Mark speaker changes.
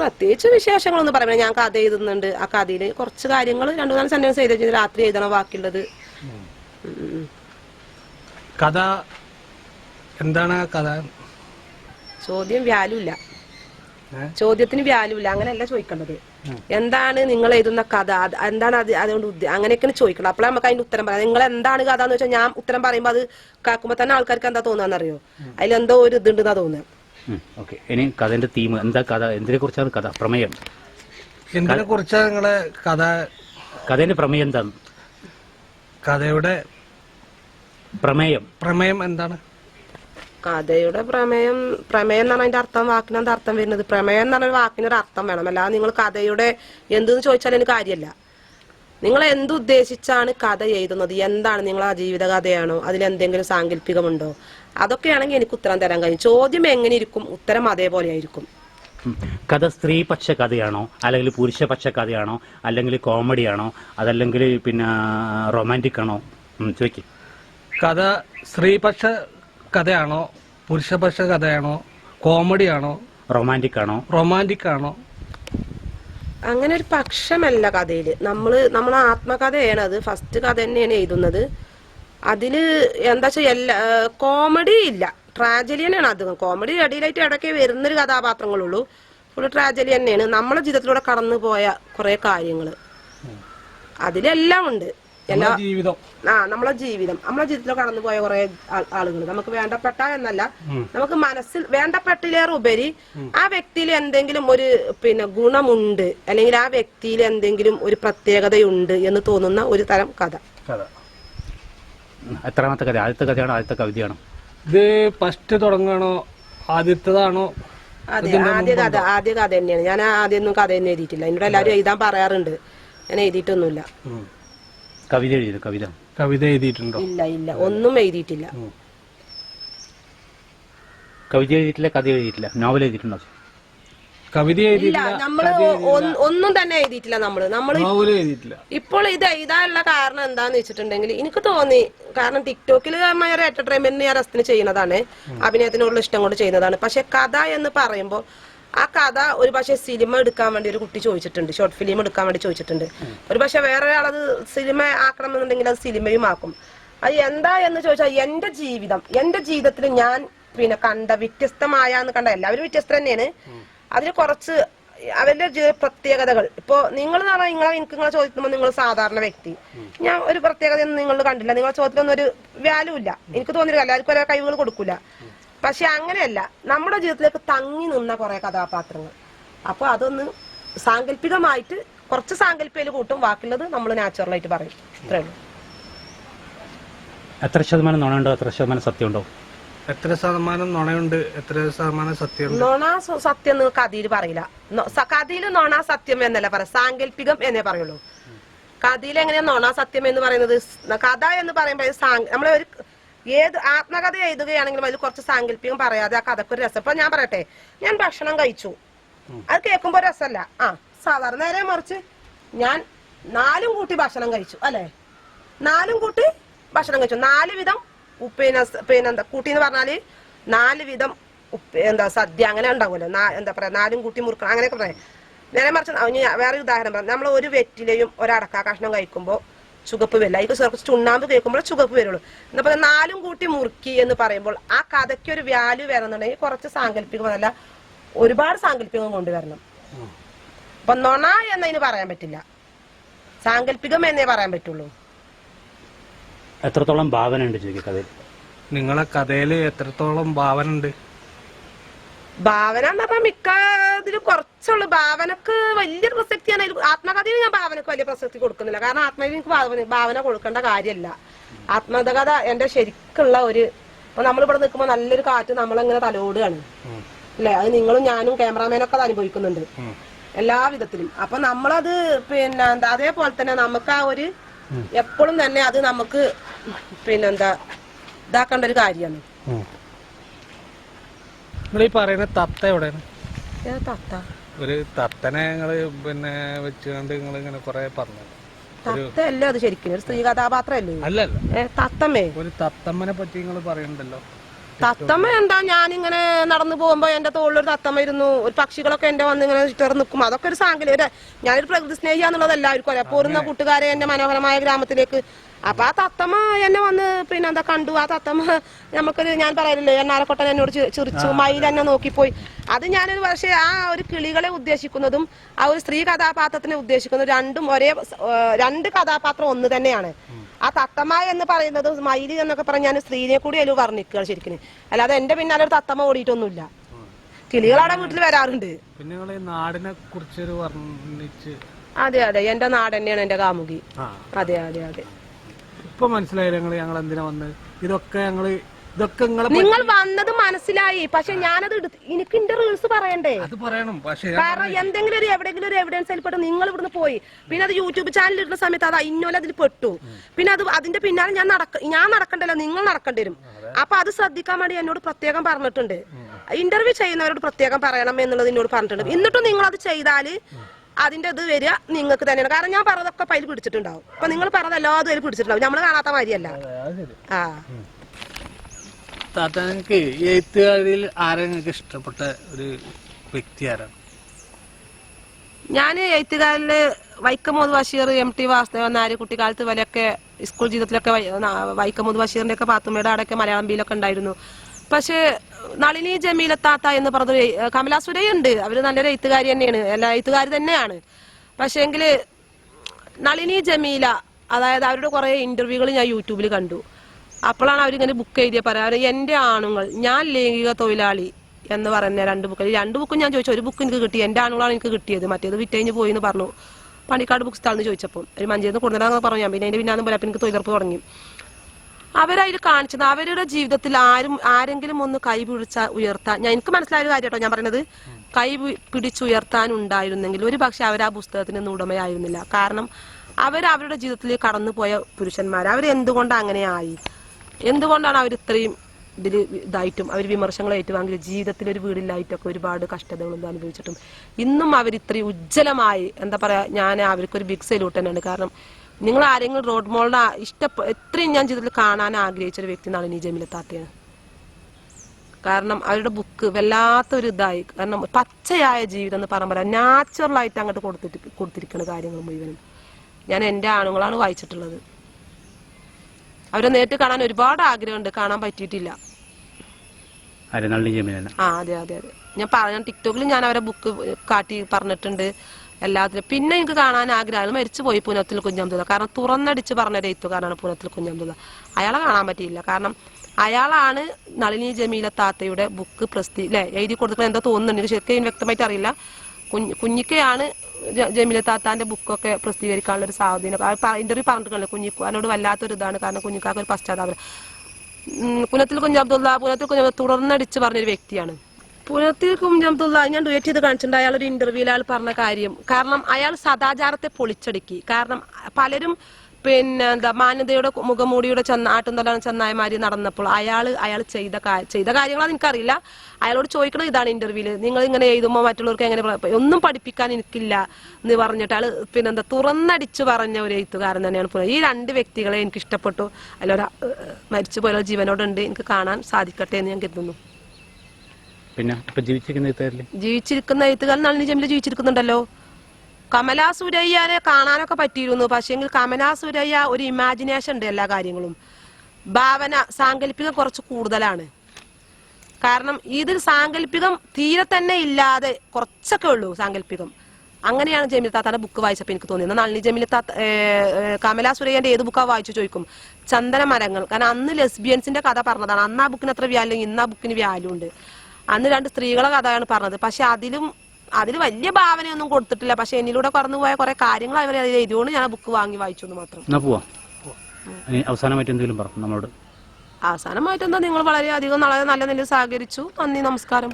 Speaker 1: പ്രത്യേകിച്ച് വിശേഷങ്ങളൊന്നും പറയുന്നത് ഞാൻ കഥ എഴുതുന്നുണ്ട്. ആ കഥയിൽ കുറച്ച് കാര്യങ്ങൾ രണ്ടു നാല് സെന്റൻസ് എഴുതി രാത്രി എഴുതണം ബാക്കിയുള്ളത്.
Speaker 2: കഥ എന്താണ് കഥ?
Speaker 1: ചോദ്യം വാല്യൂ ഇല്ല ചോദ്യത്തിന് വാല്യൂ ഇല്ല അങ്ങനെയല്ല ചോദിക്കേണ്ടത്. എന്താണ് നിങ്ങൾ എഴുതുന്ന കഥ? എന്താണ് അത് അതുകൊണ്ട് അങ്ങനെയൊക്കെയാണ് ചോദിക്കണം അപ്പോഴാണ് നമുക്ക് അതിന്റെ ഉത്തരം പറയാം. നിങ്ങൾ എന്താണ് കഥ എന്ന് വെച്ചാൽ ഞാൻ ഉത്തരം പറയുമ്പോൾ അത് കാക്കുമ്പോ തന്നെ ആൾക്കാർക്ക് എന്താ തോന്നാന്നറിയോ അതിലെന്തോ ഒരു ഇതുണ്ടെന്നാ തോന്നുക.
Speaker 3: ഓക്കെ. ഇനി കഥന്റെ തീം എന്താ കഥ? എന്തിനെ കുറിച്ചാണ് കഥ? പ്രമേയം.
Speaker 2: എന്തിനെ കുറിച്ചാണ് നിങ്ങളെ കഥ?
Speaker 3: കഥേന്റെ പ്രമേയം എന്താണ്?
Speaker 2: കഥയുടെ
Speaker 3: പ്രമേയം.
Speaker 2: പ്രമേയം എന്താണ്?
Speaker 1: കഥയുടെ പ്രമേയം പ്രമേയം എന്നാണ് അതിന്റെ അർത്ഥം. വാക്കിന് എന്താ അർത്ഥം വരുന്നത്? പ്രമേയം എന്ന് പറഞ്ഞ വാക്കിനൊരു അർത്ഥം വേണം. അല്ലാതെ നിങ്ങൾ കഥയുടെ എന്തെന്ന് ചോദിച്ചാൽ എനിക്ക് കാര്യമല്ല. നിങ്ങൾ എന്തുദ്ദേശിച്ചാണ് കഥ എഴുതുന്നത്? എന്താണ് നിങ്ങൾ ആ ജീവിത കഥയാണോ അതിൽ എന്തെങ്കിലും സാങ്കല്പികമുണ്ടോ? അതൊക്കെയാണെങ്കിൽ എനിക്ക് ഉത്തരം തരാൻ കഴിയും. ചോദ്യം എങ്ങനെ ഇരിക്കും ഉത്തരം അതേപോലെ ആയിരിക്കും.
Speaker 3: കഥ സ്ത്രീപക്ഷ കഥയാണോ? അല്ലെങ്കിൽ പുരുഷപക്ഷ കഥയാണോ? അല്ലെങ്കിൽ കോമഡിയാണോ അതല്ലെങ്കിൽ പിന്നെ റൊമാന്റിക് ആണോ? ചോദിക്കും.
Speaker 2: കഥ സ്ത്രീപക്ഷ കഥയാണോ? പുരുഷപക്ഷ കഥയാണോ? കോമഡി ആണോ?
Speaker 3: റൊമാന്റിക് ആണോ?
Speaker 2: റൊമാന്റിക് ആണോ?
Speaker 1: അങ്ങനെ ഒരു പക്ഷമല്ല കഥയിൽ. നമ്മൾ നമ്മൾ ആത്മകഥയാണ് അത്. ഫസ്റ്റ് കഥ തന്നെയാണ് എഴുതുന്നത്. അതിൽ എന്താ വെച്ചാൽ എല്ലാ കോമഡി ഇല്ല. ട്രാജഡി തന്നെയാണ് അധികം. കോമഡി അടിയിലായിട്ട് ഇടയ്ക്ക് വരുന്നൊരു കഥാപാത്രങ്ങളുള്ളൂ. ഫുൾ ട്രാജഡി തന്നെയാണ്. നമ്മളെ ജീവിതത്തിലൂടെ കടന്നു പോയ കുറെ കാര്യങ്ങൾ. അതിലെല്ലാം ഉണ്ട്. എല്ലാ
Speaker 2: ജീവിതം.
Speaker 1: ആ നമ്മളെ ജീവിതം. നമ്മളെ ജീവിതത്തിൽ കടന്നു പോയ കുറെ ആളുകൾ നമുക്ക് വേണ്ടപ്പെട്ട എന്നല്ല. നമുക്ക് മനസ്സിൽ വേണ്ടപ്പെട്ടിലേറെ ഉപരി ആ വ്യക്തിയിൽ എന്തെങ്കിലും ഒരു പിന്നെ ഗുണമുണ്ട്. അല്ലെങ്കിൽ ആ വ്യക്തിയിൽ എന്തെങ്കിലും ഒരു പ്രത്യേകതയുണ്ട് എന്ന് തോന്നുന്ന ഒരു തരം കഥ.
Speaker 3: എത്രാമത്തെ കഥ? ആദ്യത്തെ കഥയാണോ ആദ്യത്തെ കവിതയാണോ?
Speaker 2: ഇത് ഫസ്റ്റ് തുടങ്ങണോ ആദ്യത്തേതാണോ?
Speaker 1: അതെ ആദ്യ കഥ ആദ്യ കഥ തന്നെയാണ്. ഞാൻ ആദ്യമൊന്നും കഥ തന്നെ എഴുതിയിട്ടില്ല. എന്നോട് എല്ലാവരും എഴുതാൻ പറയാറുണ്ട്. ഞാൻ എഴുതിയിട്ടൊന്നുമില്ല.
Speaker 3: കവിത എഴുതിയത് കവിത.
Speaker 2: കവിത എഴുതിയിട്ടുണ്ടോ?
Speaker 1: ഇല്ല ഇല്ല. ഒന്നും എഴുതിയിട്ടില്ല.
Speaker 3: കവിത എഴുതിയിട്ടില്ല കഥ എഴുതിയിട്ടില്ല. നോവൽ എഴുതിയിട്ടുണ്ടോ?
Speaker 2: കവിത
Speaker 1: ഇല്ല
Speaker 2: എഴുതിയിട്ടില്ല
Speaker 1: നമ്മൾ ഒ- ഒന്നും തന്നെ എഴുതിയിട്ടില്ല നമ്മൾ.
Speaker 2: നമ്മൾ എഴുതിയിട്ടില്ല.
Speaker 1: ഇപ്പോൾ ഇത് എഴുതാനുള്ള കാരണം എന്താന്ന് വെച്ചിട്ടുണ്ടെങ്കിൽ എനിക്ക് തോന്നി കാരണം ടിക്ടോക്കിൽ ഒരു എന്റർടൈൻമെന്റിന് ഞാൻ അസ്തിന് ചെയ്യുന്നതാണ്. അഭിനയത്തിനുള്ള ഇഷ്ടം കൊണ്ട് ചെയ്യുന്നതാണ്. പക്ഷെ കഥ എന്ന് പറയുമ്പോൾ ആ കഥ ഒരു പക്ഷേ സിനിമ എടുക്കാൻ വേണ്ടി ഒരു കുട്ടി ചോദിച്ചിട്ടുണ്ട്. ഷോർട്ട് ഫിലിം എടുക്കാൻ വേണ്ടി ചോദിച്ചിട്ടുണ്ട്. ഒരു പക്ഷെ വേറെ ഒരാളത് സിനിമ ആക്കണമെന്നുണ്ടെങ്കിൽ അത് സിനിമയും ആക്കും. അത് എന്താ എന്ന് ചോദിച്ചാൽ എന്റെ ജീവിതം എന്റെ ജീവിതത്തിൽ ഞാൻ പിന്നെ കണ്ട വ്യത്യസ്തമായ എന്ന് കണ്ട എല്ലാവരും വ്യത്യസ്ത തന്നെയാണ്. അതിൽ കുറച്ച് അവന്റെ പ്രത്യേകതകൾ. ഇപ്പോ നിങ്ങൾ എന്ന് പറഞ്ഞാൽ നിങ്ങളെ എനിക്ക് നിങ്ങളെ ചോദിക്കുമ്പോൾ നിങ്ങൾ സാധാരണ വ്യക്തി. ഞാൻ ഒരു പ്രത്യേകതയൊന്നും നിങ്ങൾ കണ്ടില്ല നിങ്ങളെ ചോദ്യത്തിലൊന്നും ഒരു വാല്യൂ ഇല്ല. എനിക്ക് തോന്നിയില്ല. എല്ലാവർക്കും ഓരോ കഴിവുകൾ കൊടുക്കൂല. പക്ഷെ അങ്ങനെയല്ല. നമ്മുടെ ജീവിതത്തിലേക്ക് തങ്ങി നിന്ന കുറെ കഥാപാത്രങ്ങൾ. അപ്പൊ അതൊന്ന് സാങ്കല്പികമായിട്ട് കുറച്ച് സാങ്കല്പികയിൽ കൂട്ടും ബാക്കിയുള്ളത് നമ്മൾ നാച്ചുറലായിട്ട് പറയും. ഇത്രയുള്ളൂ
Speaker 3: എത്ര ശതമാനം നുണയുണ്ടോ? എത്ര ശതമാനം സത്യമുണ്ടോ?
Speaker 2: എത്ര ശതമാനം നുണയുണ്ട്? എത്ര ശതമാനം സത്യം
Speaker 1: നുണ സത്യം നിങ്ങൾ കഥയിൽ പറയില്ല. കഥയിൽ നുണ സത്യം എന്നല്ല പറയാം സാങ്കല്പികം എന്നേ പറയുള്ളൂ. കഥയിൽ എങ്ങനെയാ നുണ സത്യം എന്ന് പറയുന്നത്? കഥ എന്ന് പറയുമ്പോൾ നമ്മൾ ഒരു ഏത് ആത്മകഥ എഴുതുകയാണെങ്കിലും അതിൽ കുറച്ച് സാങ്കല്പികം പറയാതെ ആ കഥക്ക് ഒരു രസം. ഇപ്പൊ ഞാൻ പറയട്ടെ. ഞാൻ ഭക്ഷണം കഴിച്ചു. അത് കേൾക്കുമ്പോ രസമല്ല ആ സാധാരണ നേരെ മറിച്ച് ഞാൻ നാലും കൂട്ടി ഭക്ഷണം കഴിച്ചു അല്ലെ? നാലും കൂട്ടി ഭക്ഷണം കഴിച്ചു. നാല് വിധം ഉപ്പ് പിന്നെ എന്താ കൂട്ടി എന്ന് പറഞ്ഞാൽ നാല് വിധം ഉപ്പ് എന്താ സദ്യ അങ്ങനെ ഉണ്ടാവുമല്ലോ. എന്താ പറയാ നാലും കൂട്ടി മുറുക്കണം അങ്ങനെയൊക്കെ പറയാം. നേരെ മറിച്ച് വേറെ ഉദാഹരണം പറയാം. നമ്മൾ ഒരു വെറ്റിലെയും ഒരടക്ക കഷ്ണം കഴിക്കുമ്പോൾ ചുവപ്പ് വരില്ല. അതിൽ കുറച്ച് ചുണ്ണാമ്പ് കേൾക്കുമ്പോൾ ചുവപ്പ് വരുള്ളൂ. എന്നാ പറയാ നാലും കൂട്ടി മുറുക്കി എന്ന് പറയുമ്പോൾ ആ കഥയ്ക്ക് ഒരു വാല്യൂ വരണമെന്നുണ്ടെങ്കിൽ കുറച്ച് സാങ്കല്പികമല്ല ഒരുപാട് സാങ്കല്പികം കൊണ്ടുവരണം. അപ്പൊ നൊണ എന്നതിന് പറയാൻ പറ്റില്ല. സാങ്കല്പികം എന്നേ പറയാൻ പറ്റുള്ളൂ.
Speaker 3: എത്രത്തോളം ഭാവന ഉണ്ട് ചോദിക്കും കഥയിൽ?
Speaker 2: നിങ്ങളെ കഥയിൽ എത്രത്തോളം ഭാവന ഉണ്ട്
Speaker 1: ഭാവന എന്ന് പറഞ്ഞാൽ മിക്ക ഇതിലും കുറച്ചുള്ളൂ. ഭാവനക്ക് വലിയൊരു പ്രസക്തിയാണ് അതിൽ ആത്മകഥയിൽ ഞാൻ ഭാവനക്ക് വലിയ പ്രസക്തി കൊടുക്കുന്നില്ല. കാരണം ആത്മകഥയിൽ എനിക്ക് ഭാവന ഭാവന കൊടുക്കേണ്ട കാര്യമല്ല ആത്മകഥ എന്റെ ശരിക്കുള്ള ഒരു ഇപ്പൊ നമ്മളിവിടെ നിൽക്കുമ്പോൾ നല്ലൊരു കാറ്റ് നമ്മളെങ്ങനെ തലോടുകയാണ്. അല്ലെ? അത് നിങ്ങളും ഞാനും ക്യാമറാമാനൊക്കെ അത് അനുഭവിക്കുന്നുണ്ട്. എല്ലാ വിധത്തിലും. അപ്പൊ നമ്മളത് പിന്നെ എന്താ അതേപോലെ തന്നെ നമുക്ക് ആ ഒരു എപ്പോഴും തന്നെ അത് നമുക്ക് പിന്നെന്താ ഇതാക്കേണ്ട ഒരു കാര്യമാണ്.
Speaker 2: നിങ്ങൾ ഈ പറയുന്ന തത്ത എവിടെയാണ്?
Speaker 1: തത്ത.
Speaker 2: ഒരു തത്തനെ നിങ്ങൾ പിന്നെ വെച്ചുകൊണ്ട് നിങ്ങൾ ഇങ്ങനെ കൊറേ പറഞ്ഞു
Speaker 1: തത്തയല്ലേ അത് ശരിക്കും? ഒരു സ്ത്രീ കഥാപാത്രമല്ലേ?
Speaker 2: അല്ലല്ല.
Speaker 1: തത്തമ്മേ.
Speaker 2: ഒരു തത്തമ്മനെ പറ്റി നിങ്ങൾ പറയുന്നുണ്ടല്ലോ
Speaker 1: തത്തമ്മ എന്താ ഞാനിങ്ങനെ നടന്നു പോകുമ്പോ എന്റെ തോളിലൊരു തത്തമ്മ ഇരുന്നു. ഒരു പക്ഷികളൊക്കെ എന്റെ വന്ന് ഇങ്ങനെ ചുറ്റർ നിൽക്കും. അതൊക്കെ ഒരു സാങ്കല്യം ഒരു ഞാനൊരു പ്രകൃതി സ്നേഹിയാന്നുള്ളത് എല്ലാവർക്കും അറിയാം. പോരുന്ന കൂട്ടുകാരെ എന്റെ മനോഹരമായ ഗ്രാമത്തിലേക്ക്. അപ്പൊ ആ തത്തമ്മ എന്നെ വന്ന് പിന്നെ എന്താ കണ്ടു. ആ തത്തമ്മ നമുക്കൊരു ഞാൻ പറയലില്ലേ എണ്ണാരക്കൊട്ടൻ എന്നോട് ചിരിച്ചു. മയിൽ എന്നെ നോക്കിപ്പോയി. അത് ഞാനൊരു പക്ഷേ ആ ഒരു കിളികളെ ഉദ്ദേശിക്കുന്നതും ആ ഒരു സ്ത്രീ കഥാപാത്രത്തിനെ ഉദ്ദേശിക്കുന്നതും രണ്ടും ഒരേ രണ്ട് കഥാപാത്രം ഒന്ന് തന്നെയാണ്. ആ തത്തമ്മ എന്ന് പറയുന്നത് മയിൽ എന്നൊക്കെ പറഞ്ഞ ഞാൻ സ്ത്രീനെ കൂടി അതിൽ വർണിക്കുക ശരിക്കും അല്ലാതെ എന്റെ പിന്നാലെ ഒരു തത്തമ്മ ഓടിയിട്ടൊന്നുമില്ല. കിളികളവിടെ വീട്ടിൽ വരാറുണ്ട്.
Speaker 2: പിന്നെ നാടിനെ കുറിച്ചൊരു വർണിച്ച്
Speaker 1: അതെ അതെ. എന്റെ നാട് തന്നെയാണ് എന്റെ കാമുകി. അതെ അതെ അതെ.
Speaker 2: ഇപ്പൊ മനസ്സിലായില്ല ഞങ്ങൾ ഞങ്ങൾ എന്തിനാ വന്നത് ഇതൊക്കെ ഞങ്ങൾ ഇതൊക്കെ
Speaker 1: നിങ്ങൾ വന്നത് മനസ്സിലായി. പക്ഷെ ഞാനത് എനിക്ക് എന്റെ റീൽസ് പറയണ്ടേ?
Speaker 2: അത് പറയണം. പക്ഷേ
Speaker 1: കാരണം എന്തെങ്കിലും ഒരു എവിടെയെങ്കിലും ഒരു എവിഡൻസ് അതിൽപ്പെട്ട് നിങ്ങൾ ഇവിടുന്ന് പോയി. പിന്നെ അത് യൂട്യൂബ് ചാനലിൽ ഇടുന്ന സമയത്ത് അത് ഇന്നോലെ അതിൽ പെട്ടു. പിന്നെ അത് അതിന്റെ പിന്നാലെ ഞാൻ നടക്ക ഞാൻ നടക്കണ്ടല്ലോ നിങ്ങൾ നടക്കേണ്ടി വരും. അപ്പൊ അത് ശ്രദ്ധിക്കാൻ വേണ്ടി എന്നോട് പ്രത്യേകം പറഞ്ഞിട്ടുണ്ട്. ഇന്റർവ്യൂ ചെയ്യുന്നവരോട് പ്രത്യേകം പറയണം എന്നുള്ളത് എന്നോട് പറഞ്ഞിട്ടുണ്ട്. എന്നിട്ടും നിങ്ങൾ അത് ചെയ്താൽ അതിന്റെ ഇത് വരിക നിങ്ങൾക്ക് തന്നെയാണ്. കാരണം ഞാൻ പറഞ്ഞതൊക്കെ പൈൽ പിടിച്ചിട്ടുണ്ടാവും. അപ്പൊ നിങ്ങൾ പറഞ്ഞതല്ലോ അത് അതിൽ പിടിച്ചിട്ടുണ്ടാവും. നമ്മൾ കാണാത്ത മാതിരിയല്ല. ആ.
Speaker 2: താത്താనికి എഴുത്തുകാരിൽ ആരെ നിങ്ങൾക്ക് ഇഷ്ടപ്പെട്ട ഒരു വ്യക്തി ആരാണ്
Speaker 1: ഞാൻ എഴുത്തുകാരിൽ വൈക്കമോദ് ബഷീർ എം ടി വാസുദേവൻ നായർ കുട്ടിക്കാലത്ത് വരെയൊക്കെ സ്കൂൾ ജീവിതത്തിലൊക്കെ വൈക്കം മുഹമ്മദ് ബഷീറിന്റെ ഒക്കെ പാത്തുമ്മയുടെ ആടൊക്കെ മലയാളം ബിയിലൊക്കെ ഉണ്ടായിരുന്നു. പക്ഷേ നളിനി ജമീല താത്ത എന്ന് പറഞ്ഞൊരു കമലാ സുരയുണ്ട് അവർ നല്ലൊരു എഴുത്തുകാരി തന്നെയാണ്. എല്ലാ എഴുത്തുകാരി തന്നെയാണ്. പക്ഷേങ്കിൽ നളിനി ജമീല അതായത് അവരുടെ കുറെ ഇന്റർവ്യൂകൾ ഞാൻ യൂട്യൂബിൽ കണ്ടു. അപ്പോഴാണ് അവരിങ്ങനെ ബുക്ക് എഴുതിയ പറയാറ് എന്റെ ആണുങ്ങൾ ഞാൻ ലൈംഗിക തൊഴിലാളി എന്ന് പറഞ്ഞ രണ്ട് ബുക്ക് രണ്ട് ബുക്കും ഞാൻ ചോദിച്ചു ഒരു ബുക്ക് എനിക്ക് കിട്ടി എന്റെ ആണുങ്ങളാണ് എനിക്ക് കിട്ടിയത് മറ്റേത് വിറ്റഴിഞ്ഞ് പോയി എന്ന് പറഞ്ഞു. പണിക്കാട് ബുക്ക് സ്റ്റാളിൽ ചോദിച്ചപ്പോൾ ഒരു മഞ്ചേന്ന് കൊടുത്തതാന്ന് പറഞ്ഞു ഞാൻ പിന്നെ അതിന്റെ പിന്നാന്ന് പോലെ എനിക്ക് തൊഴിലുറപ്പ് തുടങ്ങി. അവരതിൽ കാണിച്ചത് അവരുടെ ജീവിതത്തിൽ ആരും ആരെങ്കിലും ഒന്ന് കൈ പിടിച്ച ഉയർത്താൻ ഞാൻ എനിക്ക് മനസ്സിലായ ഒരു കാര്യം കേട്ടോ ഞാൻ പറയുന്നത് കൈ പിടിച്ചുയർത്താനുണ്ടായിരുന്നെങ്കിൽ ഒരു പക്ഷെ അവർ ആ പുസ്തകത്തിന് ഉടമയായിരുന്നില്ല. കാരണം അവർ അവരുടെ ജീവിതത്തിൽ കടന്നുപോയ പുരുഷന്മാർ അവരെന്തുകൊണ്ട് അങ്ങനെ ആയി? എന്തുകൊണ്ടാണ് അവർ ഇത്രയും ഇതിൽ ഇതായിട്ടും അവർ വിമർശങ്ങൾ ഏറ്റുവാങ്ങിയ ജീവിതത്തിൽ ഒരു വീടില്ലായിട്ടൊക്കെ ഒരുപാട് കഷ്ടതകളും അനുഭവിച്ചിട്ടും. ഇന്നും അവർ ഇത്രയും ഉജ്ജ്വലമായി എന്താ പറയാ ഞാൻ അവർക്കൊരു ബിഗ് സല്യൂട്ട് തന്നെയാണ്. കാരണം നിങ്ങൾ ആരെങ്കിലും റോഡ് മോളുടെ ഇഷ്ടപ്പെ എത്രയും ഞാൻ ജീവിതത്തിൽ കാണാൻ ആഗ്രഹിച്ച ഒരു വ്യക്തി നളിനി ജമീല താത്തയാണ്. കാരണം അവരുടെ ബുക്ക് വല്ലാത്തൊരു ഇതായി. കാരണം പച്ചയായ ജീവിതം എന്ന് പറയാൻ നാച്ചുറൽ ആയിട്ട് അങ്ങോട്ട് കൊടുത്തിട്ട് കൊടുത്തിരിക്കുന്ന കാര്യങ്ങൾ മുഴുവനും. ഞാൻ എന്റെ ആണുങ്ങളാണ് വായിച്ചിട്ടുള്ളത്. അവരെ നേരിട്ട് കാണാൻ ഒരുപാട് ആഗ്രഹമുണ്ട്. കാണാൻ പറ്റിയിട്ടില്ല.
Speaker 3: ജമീലന
Speaker 1: ആ അതെ അതെ അതെ. ഞാൻ പറഞ്ഞ ടിക്ടോക്കിൽ ഞാൻ അവരെ ബുക്ക് കാട്ടി പറഞ്ഞിട്ടുണ്ട്. എല്ലാത്തിനും പിന്നെ എനിക്ക് കാണാൻ ആഗ്രഹം മരിച്ചു പോയി പുനത്തിൽ കുഞ്ഞബ്ദുള്ള കാരണം തുറന്നടിച്ച് പറഞ്ഞ ഒരു എഴുത്തുകാരനാണ് പുനത്തിൽ കുഞ്ഞബ്ദുള്ള അയാളെ കാണാൻ പറ്റിയില്ല. കാരണം അയാളാണ് നളിനി ജമീല താത്തയുടെ ബുക്ക് പ്രസിദ്ധി അല്ലെ എഴുതി കൊടുത്തപ്പോൾ എന്താ തോന്നുന്നുണ്ട്? എനിക്ക് ശരിക്കും വ്യക്തമായിട്ട് അറിയില്ല. കുഞ്ഞ് കുഞ്ഞിക്കയാണ് ജമീല താത്താന്റെ ബുക്കൊക്കെ പ്രസിദ്ധീകരിക്കാനുള്ള ഒരു സാധ്യത. ഇന്റർവ്യൂ പറഞ്ഞിട്ടുണ്ട് കുഞ്ഞിക്കു. അതിനോട് വല്ലാത്തൊരു ഇതാണ്. കാരണം കുഞ്ഞിക്കാക്ക് ഒരു പശ്ചാത്താപം പുനത്തിൽ കുഞ്ഞബ്ദുള്ള പുനത്തിൽ കുഞ്ഞ തുടർന്നടിച്ച് പറഞ്ഞൊരു വ്യക്തിയാണ്. പുനത്തിൽ കുഞ്ഞബ്ദുള്ള ഞാൻ ഡുയറ്റ് ചെയ്ത് കാണിച്ചിട്ടുണ്ട്. അയാൾ ഒരു ഇന്റർവ്യൂവിൽ അയാൾ പറഞ്ഞ കാര്യം. കാരണം അയാൾ സദാചാരത്തെ പൊളിച്ചടുക്കി. കാരണം പലരും പിന്നെ എന്താ മാന്യതയുടെ മുഖമൂടിയുടെ ചെന്ന ആട്ടുന്തലാണ് ചെന്നായമാരി നടന്നപ്പോൾ അയാൾ അയാൾ ചെയ്ത ചെയ്ത കാര്യങ്ങൾ എനിക്കറിയില്ല. അയാളോട് ചോദിക്കണം ഇതാണ് ഇന്റർവ്യൂൽ. നിങ്ങൾ ഇങ്ങനെ എഴുതുമ്പോൾ മറ്റുള്ളവർക്ക് എങ്ങനെ ഒന്നും പഠിപ്പിക്കാൻ എനിക്കില്ല എന്ന് പറഞ്ഞിട്ട് അയാൾ പിന്നെന്താ തുറന്നടിച്ചു പറഞ്ഞ ഒരു എഴുത്തുകാരൻ തന്നെയാണ് ഈ രണ്ട് വ്യക്തികളെ എനിക്ക് ഇഷ്ടപ്പെട്ടു അതിലൊരു മരിച്ചു പോയ ജീവനോടുണ്ട്. എനിക്ക് കാണാൻ സാധിക്കട്ടെ എന്ന് ഞാൻ കരുതുന്നു.
Speaker 3: പിന്നെ ജീവിച്ചിരിക്കുന്ന എഴുത്തുകാരൻ
Speaker 1: ജീവിച്ചിരിക്കുന്ന എഴുത്തുകാരൻ നളിനി ജമിൽ ജീവിച്ചിരിക്കുന്നുണ്ടല്ലോ. കമലാ സുരയ്യനെ കാണാനൊക്കെ പറ്റിയിരുന്നു. പക്ഷേങ്കിൽ കമലാ സുരയ്യ ഒരു ഇമാജിനേഷൻ ഉണ്ട് എല്ലാ കാര്യങ്ങളും. ഭാവന സാങ്കല്പികം കുറച്ച് കൂടുതലാണ്. കാരണം ഇതിൽ സാങ്കല്പികം തീരെ തന്നെ ഇല്ലാതെ കുറച്ചൊക്കെ ഉള്ളൂ സാങ്കല്പികം. അങ്ങനെയാണ് ജമീൽ താത്താന്റെ ബുക്ക് വായിച്ചപ്പോൾ എനിക്ക് തോന്നിയത്. നളിനി ജമീൽ താത്ത കമലാ സുരയ്യന്റെ ഏത് ബുക്കാണ് വായിച്ചു ചോദിക്കും. ചന്ദന മരങ്ങൾ. കാരണം അന്ന് ലെസ്ബിയൻസിന്റെ കഥ പറഞ്ഞതാണ്. അന്ന് ആ ബുക്കിന് അത്ര വ്യാലും ഇന്ന് ആ ബുക്കിന് വ്യാലും ഉണ്ട് അന്ന് രണ്ട് സ്ത്രീകളെ കഥയാണ് പറഞ്ഞത്. പക്ഷെ അതിലും അതിൽ വലിയ ഭാവനയൊന്നും കൊടുത്തിട്ടില്ല. പക്ഷെ എന്നിലൂടെ കടന്നുപോയ കുറെ കാര്യങ്ങൾ അവർ അതിൽ എഴുതിയോണ്ട് ഞാൻ ആ ബുക്ക് വാങ്ങി വായിച്ചു എന്ന് മാത്രം.
Speaker 3: എന്നാ പോവാം? ഇനി അവസാനമായിട്ട് എന്തെങ്കിലും പറഞ്ഞു നമ്മളോട്.
Speaker 1: അവസാനമായിട്ട് എന്താ നിങ്ങൾ വളരെയധികം വളരെ നല്ല നിലയിൽ സഹകരിച്ചു നന്ദി നമസ്കാരം.